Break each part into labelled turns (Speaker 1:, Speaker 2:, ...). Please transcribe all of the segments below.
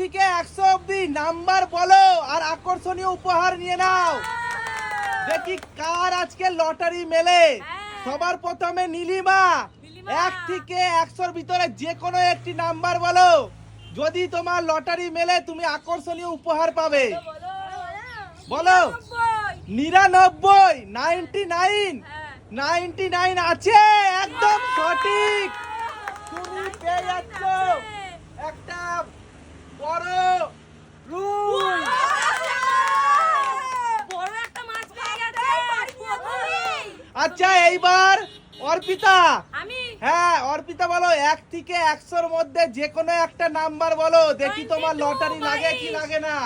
Speaker 1: থেকে একশো অব্দি নাম্বার বলো আর আকর্ষণীয় উপহার নিয়ে নাও। দেখি কার আজকে লটারি মেলে?
Speaker 2: হ্যাঁ।
Speaker 1: সবার প্রথমে নীলিমা।
Speaker 2: নীলিমা।
Speaker 1: এক থেকে একশোর ভিতরে যে কোনো একটি নাম্বার বলো। যদি তোমার লটারি মেলে তুমি আকর্ষণীয় উপহার পাবে। বলো নিরানব্বই। Ninety nine. নাইনটি নাইন আছে। একদম সঠিক। তুমি পেয়ে যাচ্ছ একটা বড় রুই। আচ্ছা এইবার অর্পিতা।
Speaker 2: আমি।
Speaker 1: হ্যাঁ অর্পিতা বলো এক থেকে একশোর মধ্যে যে কোনো একটা নাম্বার বলো। দেখি তোমার লটারি লাগে কি লাগে না।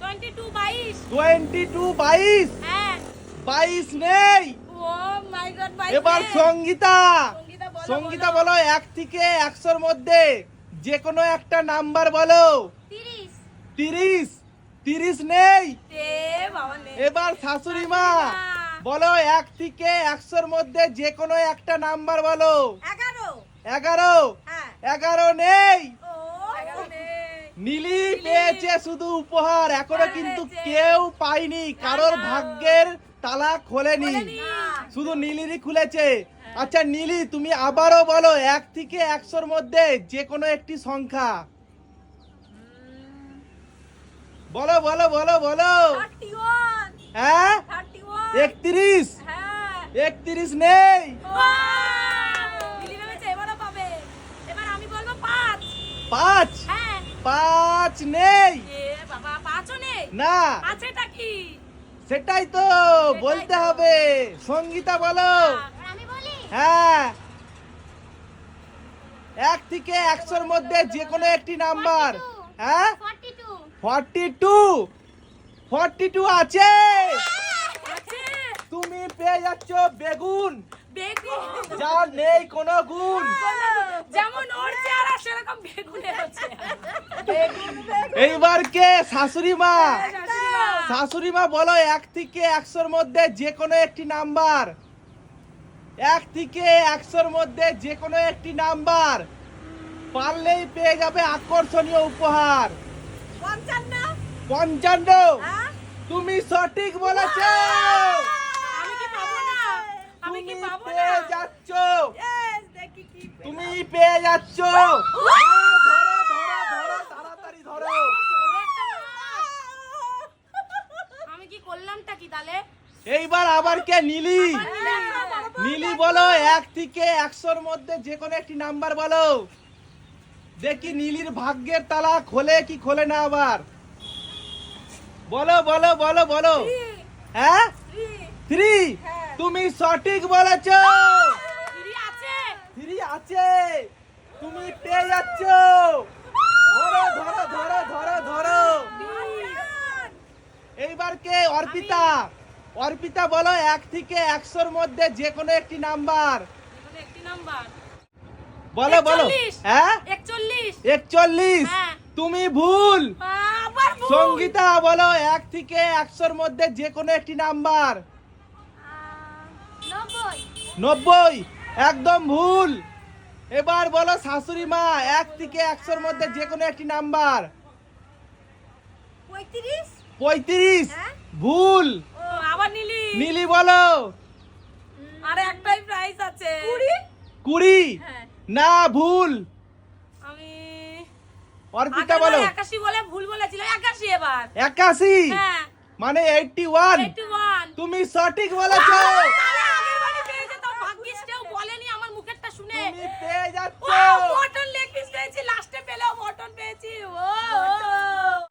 Speaker 2: টোয়েন্টি টু বাইশ
Speaker 1: বাইশ।
Speaker 2: হ্যাঁ।
Speaker 1: নেই।
Speaker 2: ও মাই গড বাইশ
Speaker 1: এবার সঙ্গীতা।
Speaker 2: সঙ্গীতা
Speaker 1: সঙ্গীতা বলো এক থেকে একশোর মধ্যে যে কোনো একটা নাম্বার বলো।
Speaker 2: তিরিশ।
Speaker 1: তিরিশ। নেই। এবার শাশুড়ি মা বলো এক থেকে একশোর মধ্যে যে কোনো একটা নাম্বার বলো।
Speaker 2: এগারো।
Speaker 1: এগারো।
Speaker 2: হ্যাঁ।
Speaker 1: নেই। নীলি পেয়েছে শুধু উপহার এখনও কিন্তু কেউ পায়নি। কারোর ভাগ্যের তালা খোলেনি। শুধু নীলিরই খুলেছে। আচ্ছা নীলি তুমি আবারও বলো এক থেকে একশোর মধ্যে যে কোনো একটি সংখ্যা। বলো বলো বলো বলো। হ্যাঁ? একত্রিশ।
Speaker 2: হ্যাঁ।
Speaker 1: একত্রিশ নেই।
Speaker 2: আমি বলব পাঁচ।
Speaker 1: পাঁচ?
Speaker 2: হ্যাঁ।
Speaker 1: নেই।
Speaker 2: নেই?
Speaker 1: না। সেটাই তো বলতে হবে। সঙ্গীতা বলো।
Speaker 2: বলি
Speaker 1: হ্যাঁ। এক থেকে একশোর মধ্যে যে কোনো একটি নাম্বার। হ্যাঁ?
Speaker 2: Forty two.
Speaker 1: ফর্টি টু আছে। তুমি পেয়ে যাচ্ছ বেগুন।
Speaker 2: বেগুন।
Speaker 1: যা নেই কোনো গুণ।
Speaker 2: যেমন ওর চেহারা সেরকম বেগুনের
Speaker 1: এইবার কে? শাশুড়ি মা। শাশুড়ি মা। বলো এক থেকে একশোর মধ্যে যে কোনো একটি নাম্বার। এক থেকে একশোর মধ্যে যে কোনো একটি নাম্বার পারলেই পেয়ে যাবে আকর্ষণীয় উপহার।
Speaker 2: পঞ্চান্ন।
Speaker 1: পঞ্চান্ন।
Speaker 2: হ্যাঁ?
Speaker 1: তুমি সঠিক বলেছ।
Speaker 2: আমি কি না?
Speaker 1: তুমি
Speaker 2: কি পাবো না?
Speaker 1: পেয়ে যাচ্ছ।
Speaker 2: Yes, দেখি কি পেলাম।
Speaker 1: তুমি পেয়ে যাচ্ছ। ধরো ধরো ধরো তাড়াতাড়ি ধরো।
Speaker 2: আমি কি করলামটা কি তাহলে?
Speaker 1: এইবার আবার কে নীলি? নীলি বলো এক থেকে একশোর মধ্যে যে কোনো একটি নাম্বার বলো। দেখি নীলির ভাগ্যের তালা খোলে কি খোলে না আবার। বলো বলো বলো বলো। হ্যাঁ? থ্রি তুমি সঠিক বলেছ।
Speaker 2: দিদি আছে।
Speaker 1: থ্রি আছে তুমি পেয়ে যাচ্ছ ধরো ধরো ধরো ধরো ধরো এইবার কে অর্পিতা অর্পিতা বলো এক থেকে একশোর মধ্যে যে কোনো একটি নাম্বার।
Speaker 2: একটি নাম্বার।
Speaker 1: বলো বলো। হ্যাঁ?
Speaker 2: একচল্লিশ। হ্যাঁ।
Speaker 1: তুমি ভুল। সঙ্গীতা বলো এক থেকে একশোর মধ্যে যে কোনো একটি নাম্বার।
Speaker 2: নব্বই।
Speaker 1: একদম ভুল। এবার বলো শাশুড়ি মা এক থেকে একশোর মধ্যে যে কোনো একটি নাম্বার।
Speaker 2: পঁয়ত্রিশ।
Speaker 1: পঁয়ত্রিশ।
Speaker 2: হ্যাঁ?
Speaker 1: ভুল।
Speaker 2: আবার নীলি?
Speaker 1: নীলি বলো।
Speaker 2: আরে একটাই প্রাইস আছে। কুড়ি?
Speaker 1: কুড়ি?
Speaker 2: হ্যাঁ।
Speaker 1: না ভুল।
Speaker 2: আমি
Speaker 1: অর্পিতা বলো।
Speaker 2: বার একাশি বলে ভুল বলেছিল একাশি এবার।
Speaker 1: একাশি?
Speaker 2: হ্যাঁ।
Speaker 1: মানে এইটটি ওয়ান
Speaker 2: এইটি ওয়ান
Speaker 1: তুমি সঠিক বলেছ।